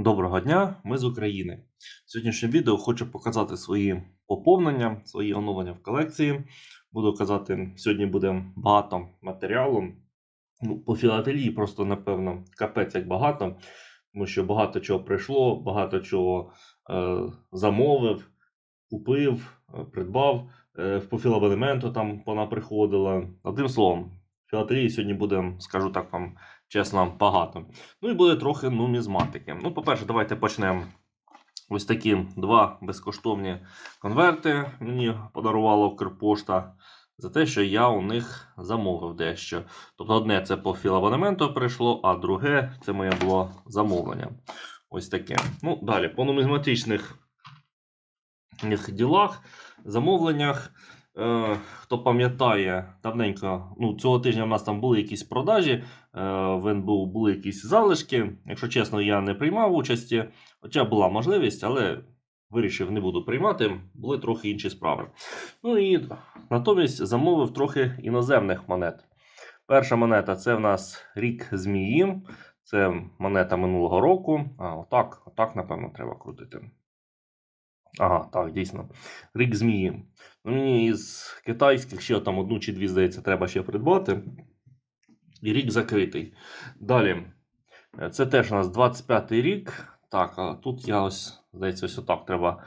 Доброго дня, ми з України. В відео хочу показати свої поповнення, свої оновлення в колекції. Буду казати, сьогодні буде багато матеріалу. Ну, по філателії просто, напевно, капець як багато, тому що багато чого прийшло, багато чого е, замовив, купив, е, придбав. Е, по філабелементу там вона приходила. Одним словом, філателії сьогодні буде, скажу так вам чесно, багато. Ну і буде трохи нумізматики. Ну, по-перше, давайте почнемо. Ось такі два безкоштовні конверти мені подарувала Укрпошта за те, що я у них замовив дещо. Тобто, одне це по філабонементу прийшло, а друге це моє було замовлення. Ось таке. Ну, далі, по нумізматичних ділах, замовленнях. Е, хто пам'ятає, давненько, ну, цього тижня в нас там були якісь продажі, е, в НБУ були якісь залишки. Якщо чесно, я не приймав участі, хоча була можливість, але вирішив не буду приймати, були трохи інші справи. Ну і натомість замовив трохи іноземних монет. Перша монета це в нас рік змії. Це монета минулого року. А, отак, отак, напевно, треба крутити. Ага, так, дійсно. Рік змії. Ну, мені із китайських ще там одну чи дві, здається, треба ще придбати. І рік закритий. Далі. Е, Це теж у нас 25-й рік. Так, а тут я ось, здається, ось отак треба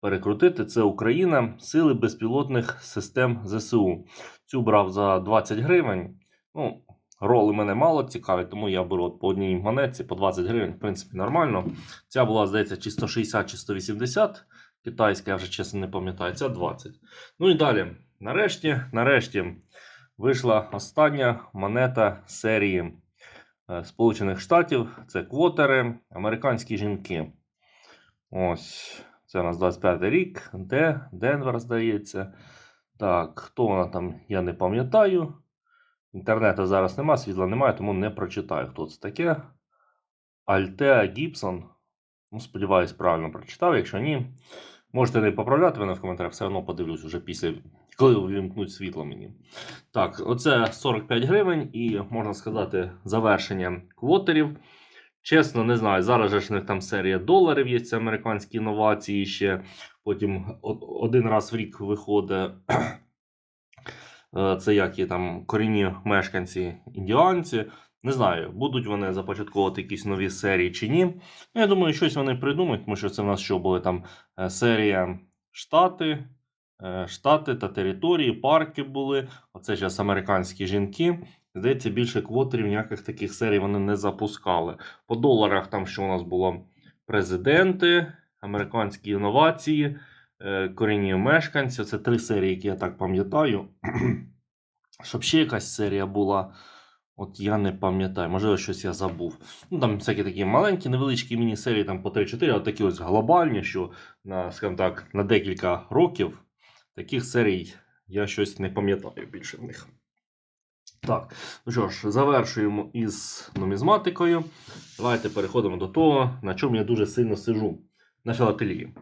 перекрутити. Це Україна, сили безпілотних систем ЗСУ. Цю брав за 20 гривень. Ну, роли мене мало цікавить, тому я беру от по одній монетці по 20 гривень, в принципі, нормально. Ця була, здається, чи 160, чи 180. Китайська, я вже чесно не пам'ятаю, ця 20. Ну і далі. Нарешті, нарешті вийшла остання монета серії е, Сполучених Штатів. Це квотери, американські жінки. Ось, це у нас 25 рік. Де? Денвер, здається. Так, хто вона там, я не пам'ятаю. Інтернету зараз нема, світла немає, тому не прочитаю, хто це таке. Альтеа Гібсон. Ну, сподіваюсь, правильно прочитав. Якщо ні, можете не поправляти мене в коментарях, все одно подивлюсь вже після, коли увімкнуть світло мені. Так, оце 45 гривень і можна сказати завершення квотерів. Чесно, не знаю. Зараз же ж в них там серія доларів є, це американські інновації ще. Потім один раз в рік виходить. Е, Це як є там корінні мешканці індіанці. Не знаю, будуть вони започатковувати якісь нові серії чи ні. Ну, я думаю, щось вони придумають, тому що це в нас що були там е, серія Штати, е, Штати та території, парки були. Оце зараз американські жінки. Здається, більше квотерів ніяких таких серій вони не запускали. По доларах там що у нас було президенти, американські інновації, корінні мешканці. Це три серії, які я так пам'ятаю. Щоб ще якась серія була. От я не пам'ятаю, можливо, щось я забув. Ну, там всякі такі маленькі, невеличкі міні-серії, там по 3-4, а такі ось глобальні, що на, скажімо так, на декілька років таких серій я щось не пам'ятаю більше в них. Так, ну що ж, завершуємо із нумізматикою. Давайте переходимо до того, на чому я дуже сильно сижу на філателії.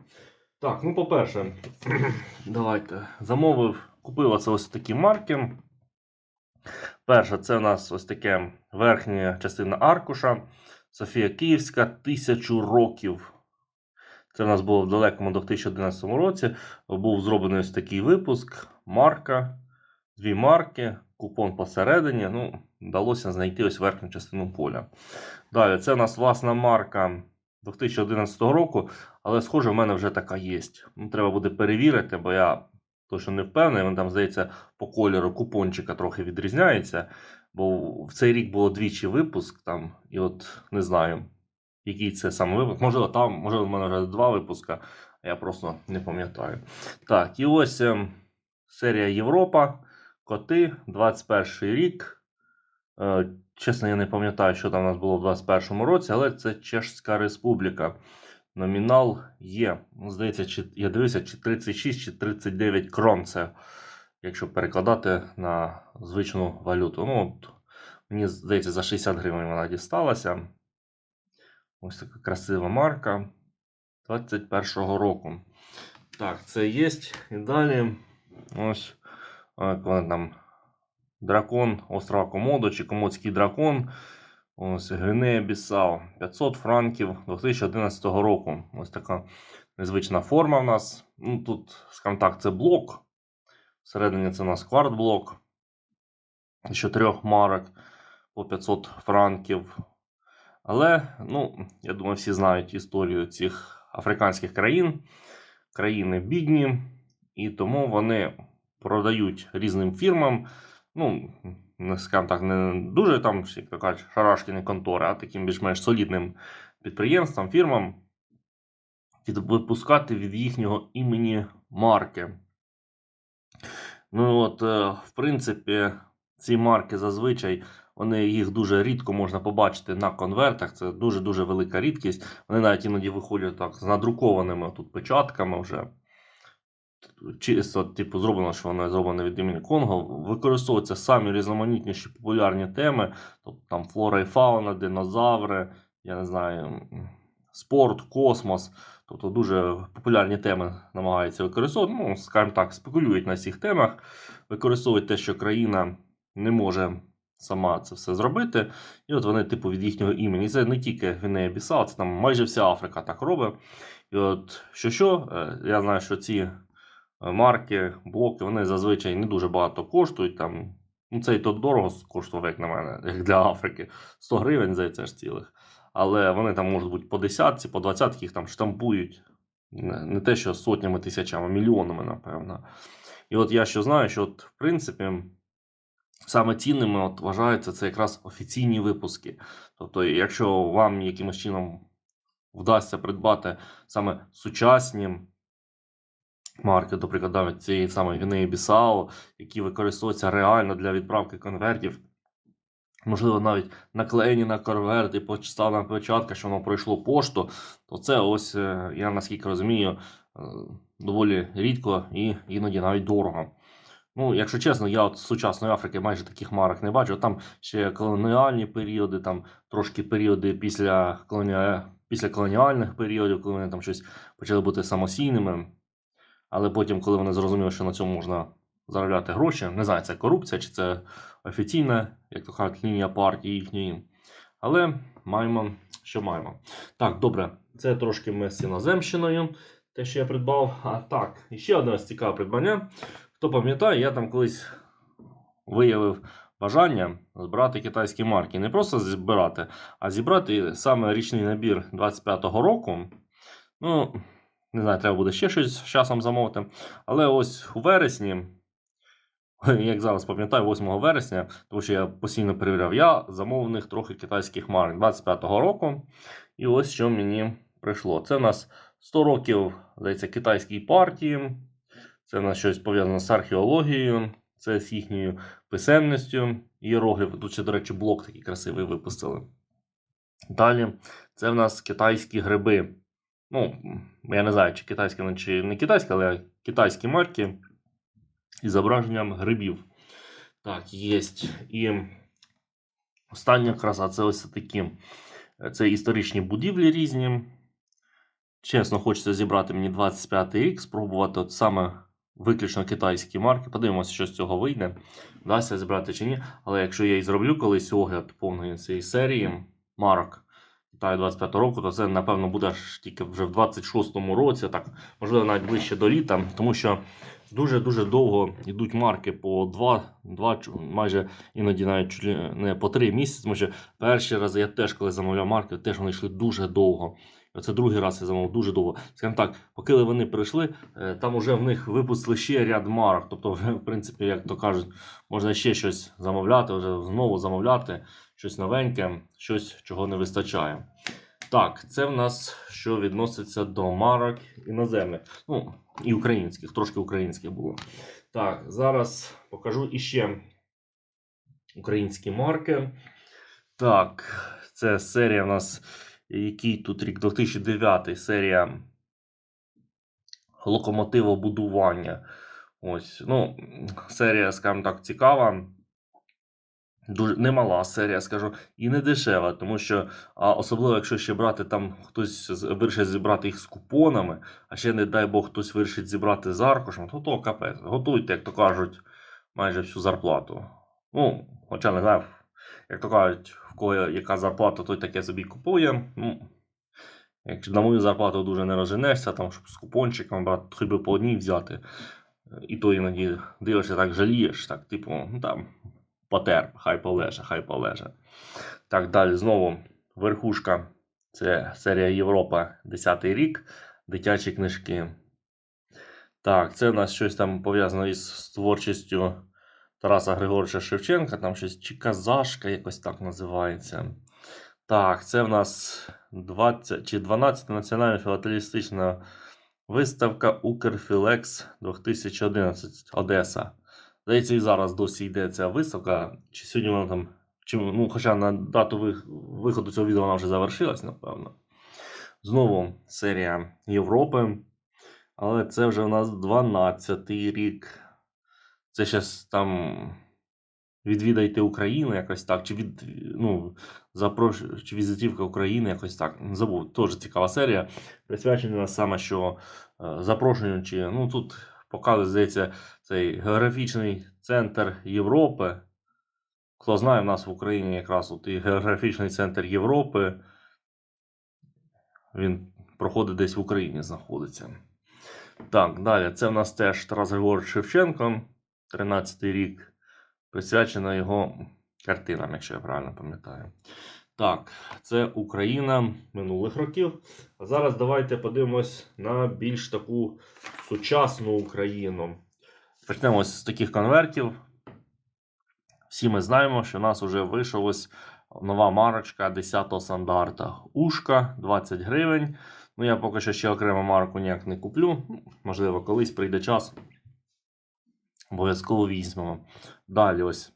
Так, ну по-перше, давайте замовив, купив оце ось такі марки. Перша це у нас ось таке верхня частина аркуша. Софія Київська, тисячу років. Це в нас було в далекому 2011 році. Був зроблений ось такий випуск. Марка, дві марки, купон посередині. Ну, вдалося знайти ось верхню частину поля. Далі, це у нас власна марка 2011 року, але, схоже, в мене вже така є. Ну, треба буде перевірити, бо я точно не впевнений. Він там, здається, по кольору купончика трохи відрізняється. Бо в цей рік було двічі випуск там, і от не знаю, який це саме випуск. Можливо, там, можливо, в мене вже два випуска, а я просто не пам'ятаю. Так, і ось ем, серія Європа, коти, 21 рік. Е, чесно, я не пам'ятаю, що там у нас було в 21 році, але це Чешська Республіка. Номінал є. Ну, Здається, чи, я дивився, чи 36, чи 39 крон. Це якщо перекладати на звичну валюту. Ну, от, мені здається, за 60 гривень вона дісталася. Ось така красива марка 21-го року. Так, це є. І далі ось вона там дракон острова Комодо чи Комодський дракон. Ось Гвінея Бісау 500 франків 2011 року. Ось така незвична форма в нас. Ну, тут, скажімо так, це блок. Всередині це у нас квартблок. з чотирьох марок по 500 франків. Але, ну, я думаю, всі знають історію цих африканських країн. Країни бідні, і тому вони продають різним фірмам. Ну, не скажімо так, не дуже там, як кажуть, шарашкіні контори, а таким більш-менш солідним підприємствам, фірмам випускати від їхнього імені марки. Ну от, е, в принципі, ці марки зазвичай вони їх дуже рідко можна побачити на конвертах. Це дуже-дуже велика рідкість. Вони навіть іноді виходять так з надрукованими тут печатками вже. Чисто, типу, зроблено, що воно зроблено від імені Конго. Використовуються самі різноманітніші популярні теми, тобто там флора і фауна, динозаври, я не знаю, спорт, космос. Тобто дуже популярні теми намагаються використовувати. Ну, скажімо так, спекулюють на цих темах, використовують те, що країна не може сама це все зробити. І от вони, типу, від їхнього імені. І це не тільки Гвінея Бісау, це там майже вся Африка так робить. І от що що, е, я знаю, що ці марки, блоки, вони зазвичай не дуже багато коштують. Там, ну, це і то дорого коштував, як на мене, як для Африки. 100 гривень, здається, ж цілих. Але вони там можуть бути по десятці, по двадцятки їх там штампують. Не те, що сотнями тисячами, мільйонами, напевно. І от я що знаю, що от, в принципі, саме цінними от, вважаються це якраз офіційні випуски. Тобто, якщо вам якимось чином вдасться придбати саме сучасні марки, до прикладу, цієї самої Гвінеї Бісау, які використовуються реально для відправки конвертів. Можливо, навіть наклеєні на конверт і поставлена печатка, що воно пройшло пошту, то це ось, е, я наскільки розумію, е, доволі рідко і іноді навіть дорого. Ну, якщо чесно, я от з сучасної Африки майже таких марок не бачу. Там ще колоніальні періоди, там трошки періоди після, колоні... після колоніальних періодів, коли вони там щось почали бути самостійними. Але потім, коли вони зрозуміли, що на цьому можна заробляти гроші, не знаю, це корупція чи це офіційна, як то кажуть, лінія партії їхньої. Але маємо, що маємо. Так, добре, це трошки ми з іноземщиною, те, що я придбав. А так, і ще одне цікаве придбання. Хто пам'ятає, я там колись виявив бажання збирати китайські марки. Не просто збирати, а зібрати саме річний набір 25-го року. Ну, не знаю, треба буде ще щось з часом замовити. Але ось у вересні, як зараз пам'ятаю, 8 вересня, тому що я постійно перевіряв, я замовив них трохи китайських марок 25-го року. І ось що мені прийшло. Це в нас 100 років, здається, китайській партії. Це в нас щось пов'язане з археологією, це з їхньою писемністю. Іерогліфи. Тут ще, до речі, блок такий красивий випустили. Далі, це в нас китайські гриби. Ну, я не знаю, чи китайські, ну, чи не китайські, але китайські марки із зображенням грибів. Так, є. І остання краса це ось такі. Це історичні будівлі різні. Чесно, хочеться зібрати мені 25 рік, спробувати от саме виключно китайські марки. Подивимося, що з цього вийде. Вдасться зібрати чи ні. Але якщо я і зроблю колись огляд повної цієї серії марок Китаю 25 року, то це, напевно, буде аж тільки вже в 26-му році, так, можливо, навіть ближче до літа, тому що дуже-дуже довго йдуть марки по 2, 2 майже іноді навіть не по 3 місяці, тому що перші рази я теж, коли замовляв марки, теж вони йшли дуже довго. І Оце другий раз я замовив дуже довго. Скажімо так, поки вони прийшли, е, там вже в них випустили ще ряд марок. Тобто, в принципі, як то кажуть, можна ще щось замовляти, вже знову замовляти, щось новеньке, щось, чого не вистачає. Так, це в нас що відноситься до марок іноземних. Ну, і українських, трошки українських було. Так, зараз покажу іще українські марки. Так, це серія в нас, який тут рік 2009 серія локомотивобудування. Ось, ну, серія, скажімо так, цікава. Дуже немала серія, скажу, і не дешева, тому що а особливо, якщо ще брати там хтось вирішить зібрати їх з купонами, а ще, не дай Бог, хтось вирішить зібрати з аркушем, то то капець. Готуйте, як то кажуть, майже всю зарплату. Ну, хоча не знаю, як то кажуть, в кого яка зарплата, той таке собі купує. Ну, якщо на мою зарплату дуже не розженешся, там, щоб з купончиком брати, хоч би по одній взяти. І то іноді дивишся, так жалієш, так, типу, ну там, потерп, хай полеже, хай полеже. Так, далі знову верхушка. Це серія Європа, 10 рік, дитячі книжки. Так, це у нас щось там пов'язано із творчістю Тараса Григоровича Шевченка, там щось чи казашка якось так називається. Так, це в нас 20 чи 12 національна філателістична виставка Укрфілекс 2011 Одеса. Здається, і зараз досі йде ця виставка. Чи сьогодні вона там. Чи, ну, хоча на дату виходу цього відео вона вже завершилась, напевно. Знову серія Європи. Але це вже у нас 12-й рік. Це щас там відвідайте Україну, якось так. Чи від, ну, запрош... чи візитівка України, якось так. Забув, теж цікава серія. Присвячена саме, що е, запрошуючи, ну тут показує, здається, цей географічний центр Європи. Хто знає, в нас в Україні якраз от і географічний центр Європи. Він проходить десь в Україні знаходиться. Так, далі. Це в нас теж Тарас Григорович Шевченко, 13-й рік. Присвячена його картинам, якщо я правильно пам'ятаю. Так, це Україна минулих років. А зараз давайте подивимось на більш таку сучасну Україну. Почнемо з таких конвертів. Всі ми знаємо, що у нас вже ось нова марочка 10-го стандарта. Ушка 20 гривень. Ну, я поки що ще окремо марку ніяк не куплю. Можливо, колись прийде час. Обов'язково візьмемо. Далі ось.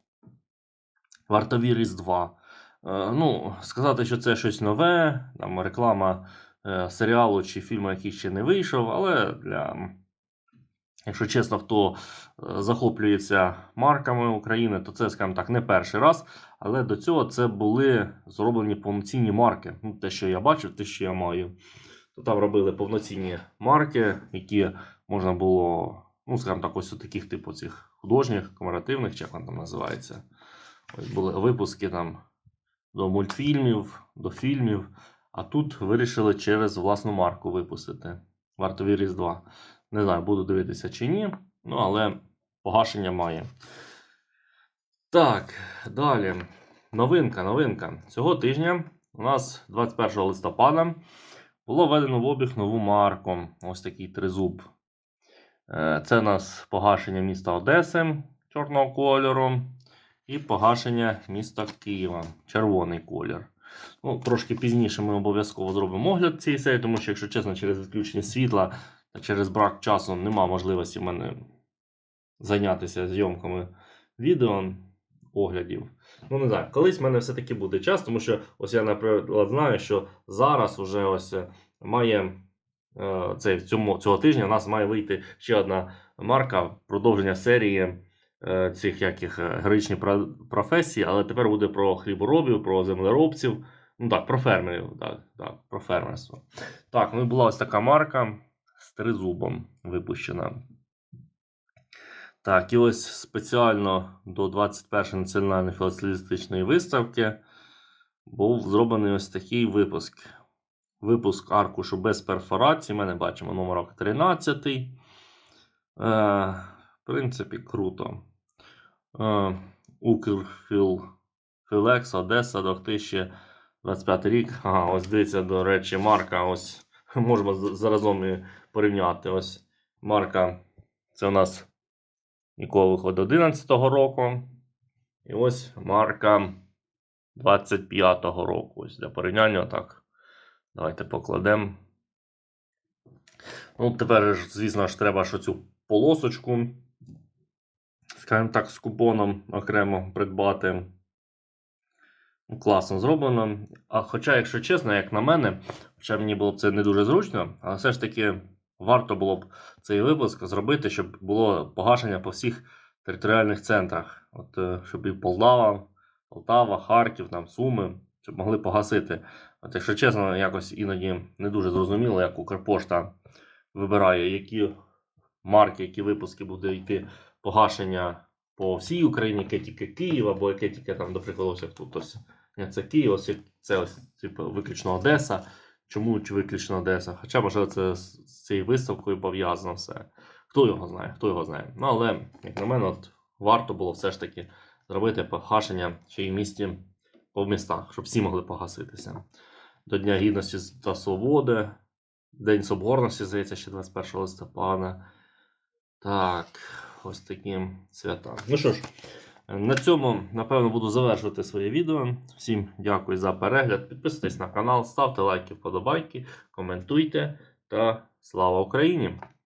Вартові Різдва. Е, ну, сказати, що це щось нове, там реклама е, серіалу чи фільму, який ще не вийшов, але для. Якщо чесно, хто е, захоплюється марками України, то це, скажімо так, не перший раз. Але до цього це були зроблені повноцінні марки. Ну, те, що я бачив, те, що я маю. То там робили повноцінні марки, які можна було, ну, скажімо так, ось у таких типу цих художніх, комаративних, чи як вони там називається. Ось були випуски там до мультфільмів, до фільмів. А тут вирішили через власну марку випустити. Вартові Різдва. Не знаю, буду дивитися чи ні. Ну, але погашення має. Так, далі. Новинка, новинка. Цього тижня у нас 21 листопада було введено в обіг нову марку. Ось такий тризуб. Е, Це у нас погашення міста Одеси чорного кольору. І погашення міста Києва. Червоний колір. Ну, трошки пізніше ми обов'язково зробимо огляд цієї серії, тому що, якщо чесно, через відключення світла та через брак часу нема можливості в мене зайнятися зйомками відео оглядів. Ну, не знаю, колись в мене все-таки буде час, тому що ось я, наприклад, знаю, що зараз уже ось е, має е, цей, цьому, цього тижня у нас має вийти ще одна марка продовження серії цих яких е, героїчні професії, але тепер буде про хліборобів, про землеробців. Ну так, про фермерів, так, так, про фермерство. Так, ну і була ось така марка з тризубом випущена. Так, і ось спеціально до 21-ї національної філателістичної виставки був зроблений ось такий випуск. Випуск аркушу без перфорації. Ми не бачимо номерок 13. Е, в принципі, круто. Укрфіл Філекс, Одеса, 2025 рік. Ага, ось дивіться, до речі, марка. Ось можемо заразом і порівняти. Ось марка. Це у нас якого виходить 11-го року. І ось марка 25-го року. Ось для порівняння так. Давайте покладемо. Ну, тепер, звісно ж, треба ж оцю полосочку, скажімо так, з купоном окремо придбати. Ну, Класно зроблено. А хоча, якщо чесно, як на мене, хоча мені було б це не дуже зручно, але все ж таки варто було б цей випуск зробити, щоб було погашення по всіх територіальних центрах. От, е, щоб і Полтава, Полтава, Харків, там, Суми, щоб могли погасити. От, якщо чесно, якось іноді не дуже зрозуміло, як Укрпошта вибирає, які марки, які випуски буде йти погашення по всій Україні, яке тільки Київ, або яке тільки там, до прикладу, тут ось це Київ, ось це ось, типу, виключно Одеса. Чому чи виключно Одеса? Хоча, можливо, це з цією виставкою пов'язано все. Хто його знає, хто його знає. Ну, але, як на мене, от, варто було все ж таки зробити погашення ще й в місті по містах, щоб всі могли погаситися. До Дня Гідності та Свободи, День Соборності, здається, ще 21 листопада. Так, ось такі свята. Ну що ж, на цьому, напевно, буду завершувати своє відео. Всім дякую за перегляд. Підписуйтесь на канал, ставте лайки, вподобайки, коментуйте та слава Україні!